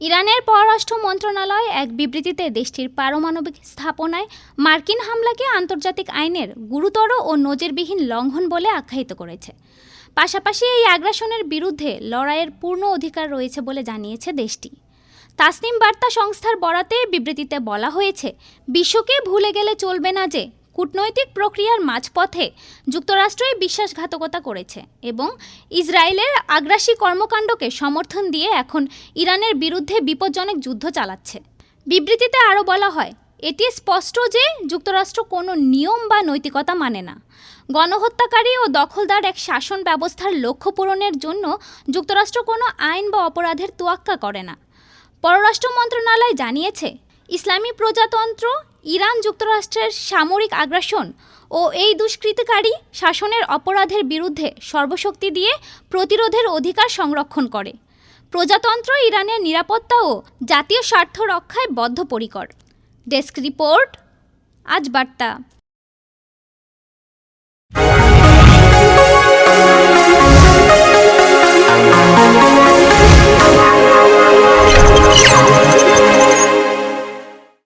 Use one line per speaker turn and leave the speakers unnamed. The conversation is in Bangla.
ইরানের পররাষ্ট্র মন্ত্রণালয় এক বিবৃতিতে দেশটির পারমাণবিক স্থাপনায় মার্কিন হামলাকে আন্তর্জাতিক আইনের গুরুতর ও নজিরবিহীন লঙ্ঘন বলে আখ্যায়িত করেছে। পাশাপাশি এই আগ্রাসনের বিরুদ্ধে লড়াইয়ের পূর্ণ অধিকার রয়েছে বলে জানিয়েছে দেশটি। তাসনিম বার্তা সংস্থার বরাতে বিবৃতিতে বলা হয়েছে, বিশ্বকে ভুলে গেলে চলবে না যে কূটনৈতিক প্রক্রিয়ার মাঝপথে যুক্তরাষ্ট্রই বিশ্বাসঘাতকতা করেছে এবং ইসরায়েলের আগ্রাসী কর্মকাণ্ডকে সমর্থন দিয়ে এখন ইরানের বিরুদ্ধে বিপজ্জনক যুদ্ধ চালাচ্ছে। বিবৃতিতে আরও বলা হয়, এটি স্পষ্ট যে যুক্তরাষ্ট্র কোনো নিয়ম বা নৈতিকতা মানে না। গণহত্যাকারী ও দখলদার এক শাসন ব্যবস্থার লক্ষ্য পূরণের জন্য যুক্তরাষ্ট্র কোনো আইন বা অপরাধের তোয়াক্কা করে না। পররাষ্ট্র মন্ত্রণালয় জানিয়েছে, ইসলামী প্রজাতন্ত্র ইরান যুক্তরাষ্ট্রের সামরিক আগ্রাসন ও এই দুষ্কৃতিকারী শাসনের অপরাধের বিরুদ্ধে সর্বশক্তি দিয়ে প্রতিরোধের অধিকার সংরক্ষণ করে। প্রজাতন্ত্র ইরানের নিরাপত্তা ও জাতীয় স্বার্থ রক্ষায় বদ্ধপরিকর। ডেস্ক রিপোর্ট, আজ বার্তা।